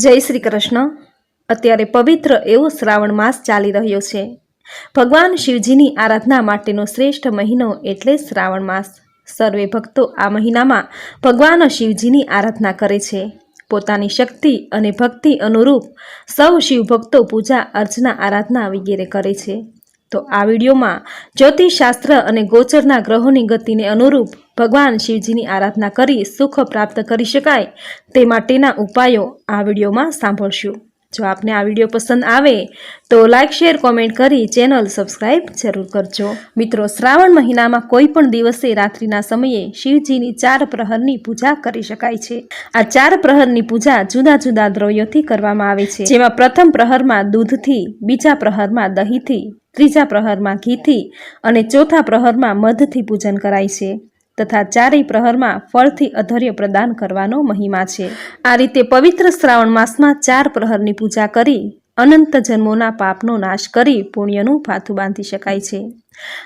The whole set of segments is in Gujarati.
જય શ્રી કૃષ્ણ. અત્યારે પવિત્ર એવો શ્રાવણ માસ ચાલી રહ્યો છે. ભગવાન શિવજીની આરાધના માટેનો શ્રેષ્ઠ મહિનો એટલે શ્રાવણ માસ. સર્વે ભક્તો આ મહિનામાં ભગવાન શિવજીની આરાધના કરે છે. પોતાની શક્તિ અને ભક્તિ અનુરૂપ સૌ શિવભક્તો પૂજા અર્ચના આરાધના વગેરે કરે છે. તો આ વિડીયોમાં જ્યોતિષશાસ્ત્ર અને ગોચરના ગ્રહોની ગતિને અનુરૂપ ભગવાન શિવજીની આરાધના કરી સુખ પ્રાપ્ત કરી શકાય તે માટેના ઉપાયો આ વિડીયોમાં સાંભળશું. જો આપને આ વીડિયો પસંદ આવે તો લાઇક શેર કોમેન્ટ કરી ચેનલ સબસ્ક્રાઇબ જરૂર કરજો. મિત્રો, શ્રાવણ મહિનામાં કોઈ પણ દિવસે રાત્રિના સમયે શિવજીની ચાર પ્રહરની પૂજા કરી શકાય છે. આ ચાર પ્રહરની પૂજા જુદા જુદા દ્રવ્યોથી કરવામાં આવે છે. જેમાં પ્રથમ પ્રહરમાં દૂધથી, બીજા પ્રહરમાં દહીંથી, ત્રીજા પ્રહરમાં ઘીથી અને ચોથા પ્રહરમાં મધથી પૂજન કરાય છે. તથા ચારેય પ્રહરમાં ફળથી અધર્ય પ્રદાન કરવાનો મહિમા છે. આ રીતે પવિત્ર શ્રાવણ માસમાં ચાર પ્રહરની પૂજા કરી, અનંત જન્મોના પાપનો નાશ કરી પુણ્યનું ભાથું બાંધી શકાય છે.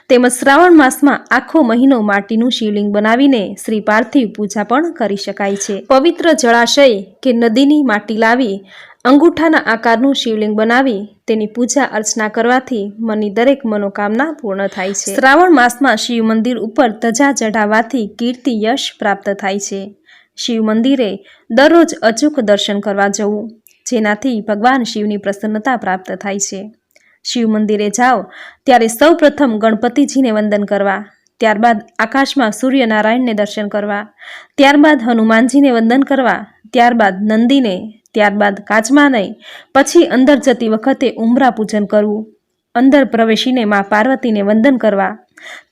તેમજ શ્રાવણ માસમાં આખો મહિનો માટીનું શિવલિંગ બનાવીને શ્રી પાર્થિવ પૂજા પણ કરી શકાય છે. પવિત્ર જળાશય કે નદીની માટી લાવી અંગૂઠાના આકારનું શિવલિંગ બનાવી તેની પૂજા અર્ચના કરવાથી મનની દરેક મનોકામના પૂર્ણ થાય છે. શ્રાવણ માસમાં શિવ મંદિર ઉપર ધજા ચઢાવવાથી કીર્તિ યશ પ્રાપ્ત થાય છે. શિવ મંદિરે દરરોજ અચૂક દર્શન કરવા જવું, જેનાથી ભગવાન શિવની પ્રસન્નતા પ્રાપ્ત થાય છે. શિવ મંદિરે જાઓ, ત્યારે સૌ પ્રથમ ગણપતિજીને વંદન કરવા ત્યારબાદ આકાશમાં સૂર્યનારાયણને દર્શન કરવા, ત્યારબાદ હનુમાનજીને વંદન કરવા, ત્યારબાદ નંદીને, ત્યારબાદ કાચમાં નહીં પછી અંદર જતી વખતે ઉમરા પૂજન કરવું, અંદર પ્રવેશીને મા પાર્વતીને વંદન કરવા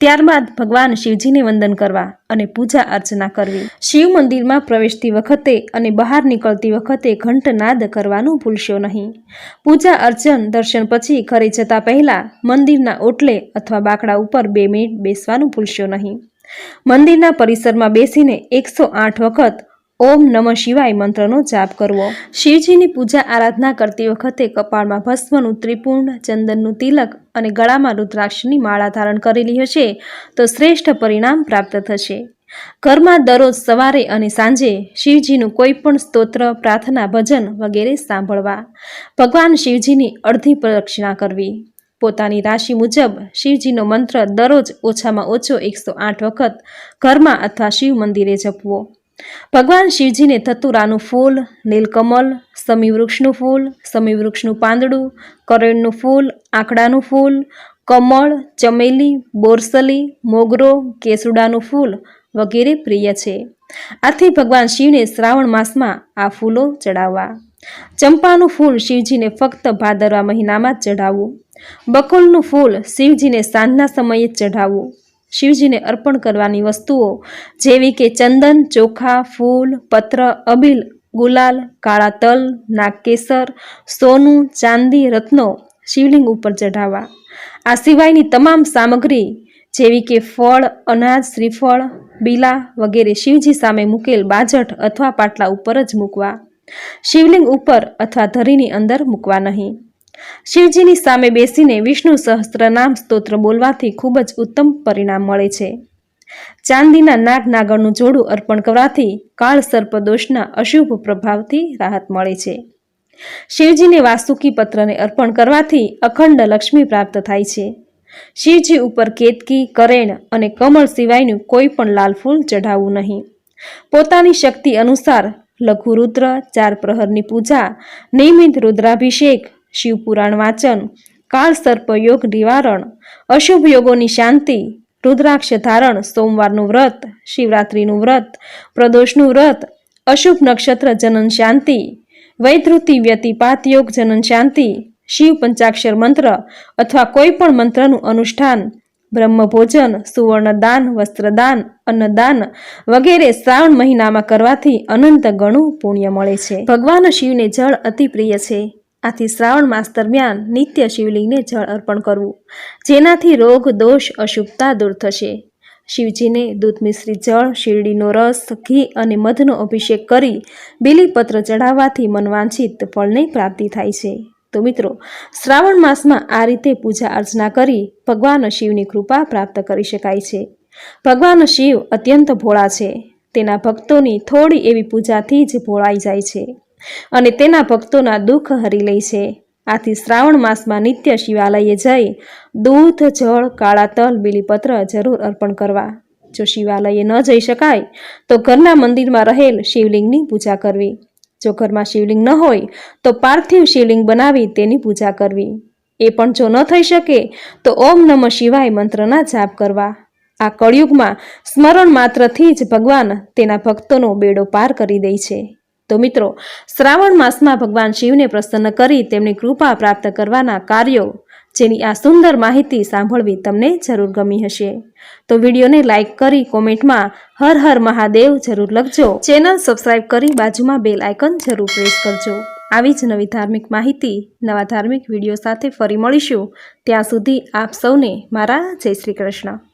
ત્યારબાદ ભગવાન શિવજીને વંદન કરવા અને પૂજા અર્ચના કરવી. શિવ મંદિરમાં પ્રવેશતી વખતે અને બહાર નીકળતી વખતે ઘંટનાદ કરવાનું ભૂલશો નહીં. પૂજા અર્ચન દર્શન પછી ઘરે જતા પહેલા મંદિરના ઓટલે અથવા બાકડા ઉપર બે મિનિટ બેસવાનું ભૂલશો નહીં. મંદિરના પરિસરમાં બેસીને એકસો આઠ વખત ઓમ નમઃ શિવાય મંત્રનો જાપ કરવો. શિવજીની પૂજા આરાધના કરતી વખતે કપાળમાં ભસ્મનું ત્રિપુર્ણ ચંદનનું તિલક અને ગળામાં રુદ્રાક્ષની માળા ધારણ કરેલી હશે તો શ્રેષ્ઠ પરિણામ પ્રાપ્ત થશે. ઘરમાં દરરોજ સવારે અને સાંજે શિવજીનું કોઈ પણ સ્તોત્ર, પ્રાર્થના, ભજન વગેરે સાંભળવા. ભગવાન શિવજીની અડધી પ્રદક્ષિણા કરવી. પોતાની રાશિ મુજબ શિવજીનો મંત્ર દરરોજ ઓછામાં ઓછો એકસો આઠ વખત ઘરમાં અથવા શિવ મંદિરે જપવો. ભગવાન શિવજીને ધતુરાનું ફૂલ, નીલકમલ, સમીવૃક્ષનું ફૂલ, સમીવૃક્ષનું પાંદડું, કરેણનું ફૂલ, આંકડાનું ફૂલ, કમળ, ચમેલી, બોરસલી, મોગરો, કેસુડાનું ફૂલ વગેરે પ્રિય છે. આથી ભગવાન શિવને શ્રાવણ માસમાં આ ફૂલો ચડાવવા. ચંપાનું ફૂલ શિવજીને ફક્ત ભાદરવા મહિનામાં જ ચઢાવવું. બકુલનું ફૂલ શિવજીને સાંજના સમયે જ ચઢાવવું. શિવજીને અર્પણ કરવાની વસ્તુઓ જેવી કે ચંદન, ચોખા, ફૂલ, પત્ર, અબીલ, ગુલાલ, કાળા તલ, નાગકેસર, સોનું, ચાંદી, રત્નો શિવલિંગ ઉપર ચઢાવવા. આ સિવાયની તમામ સામગ્રી જેવી કે ફળ, અનાજ, શ્રીફળ, બીલા વગેરે શિવજી સામે મૂકેલ બાજટ અથવા પાટલા ઉપર જ મૂકવા. શિવલિંગ ઉપર અથવા ધરીની અંદર મૂકવા નહીં. શિવજીની સામે બેસીને વિષ્ણુ સહસ્ત્રનામ સ્તોત્ર બોલવાથી ખૂબ જ ઉત્તમ પરિણામ મળે છે. ચાંદીના નાગ નાગરનું જોડું અર્પણ કરવાથી કાળ સર્પદોષના અશુભ પ્રભાવથી રાહત મળે છે. શિવજીને વાસુકી પત્રને અર્પણ કરવાથી અખંડ લક્ષ્મી પ્રાપ્ત થાય છે. શિવજી ઉપર કેતકી, કરેણ અને કમળ સિવાયનું કોઈ પણ લાલ ફૂલ ચઢાવવું નહીં. પોતાની શક્તિ અનુસાર લઘુરુદ્ર, ચાર પ્રહરની પૂજા નિયમિત રુદ્રાભિષેક શિવપુરાણ વાંચન, કાળ સર્પ યોગ નિવારણ, અશુભ યોગોની શાંતિ, રુદ્રાક્ષ ધારણ, સોમવારનું વ્રત, શિવરાત્રિનું વ્રત, પ્રદોષનું વ્રત, અશુભ નક્ષત્ર જનન શાંતિ, વૈધૃતિ વ્યતિપાત યોગ જનન શાંતિ, શિવ પંચાક્ષર મંત્ર અથવા કોઈ પણ મંત્રનું અનુષ્ઠાન, બ્રહ્મભોજન, સુવર્ણદાન, વસ્ત્રદાન, અન્નદાન વગેરે શ્રાવણ મહિનામાં કરવાથી અનંત ગણું પુણ્ય મળે છે. ભગવાન શિવને જળ અતિ પ્રિય છે. આથી શ્રાવણ માસ દરમિયાન નિત્ય શિવલિંગને જળ અર્પણ કરવું, જેનાથી રોગ, દોષ, અશુભતા દૂર થશે. શિવજીને દૂધ મિશ્રિત જળ, શિરડીનો રસ, ઘી અને મધનો અભિષેક કરી બીલીપત્ર ચઢાવવાથી મનવાંછિત ફળની પ્રાપ્તિ થાય છે. તો મિત્રો, શ્રાવણ માસમાં આ રીતે પૂજા અર્ચના કરી ભગવાન શિવની કૃપા પ્રાપ્ત કરી શકાય છે. ભગવાન શિવ અત્યંત ભોળા છે. તેના ભક્તોની થોડી એવી પૂજાથી જ ભોળાઈ જાય છે. અને તેના ભક્તોના દુઃખ હરી લે છે. આથી શ્રાવણ માસમાં નિત્ય શિવાલયે જઈ દૂધ, જળ, કાળા તલ, બીલીપત્ર જરૂર અર્પણ કરવા. જો શિવાલયે ન જઈ શકાય, તો ઘરના મંદિરમાં રહેલ શિવલિંગની પૂજા કરવી. જો ઘરમાં શિવલિંગ ન હોય, તો પાર્થિવ શિવલિંગ બનાવી તેની પૂજા કરવી. એ પણ જો ન થઈ શકે, તો ઓમ નમઃ શિવાય મંત્રના જાપ કરવા. આ કળિયુગમાં સ્મરણ માત્રથી જ ભગવાન તેના ભક્તોનો બેડો પાર કરી દે છે. તો મિત્રો, શ્રાવણ માસમાં ભગવાન શિવને પ્રસન્ન કરી તેમની કૃપા પ્રાપ્ત કરવાના કાર્યો જેની આ સુંદર માહિતી સાંભળવી તમને જરૂર ગમી હશે. તો વિડીયોને લાઇક કરી કોમેન્ટમાં હર હર મહાદેવ જરૂર લખજો. ચેનલ સબસ્ક્રાઇબ કરી બાજુમાં બેલ આઇકન જરૂર પ્રેસ કરજો. આવી જ નવી ધાર્મિક માહિતી, નવા ધાર્મિક વીડિયો સાથે ફરી મળીશું. ત્યાં સુધી આપ સૌને મારા જય શ્રી કૃષ્ણ.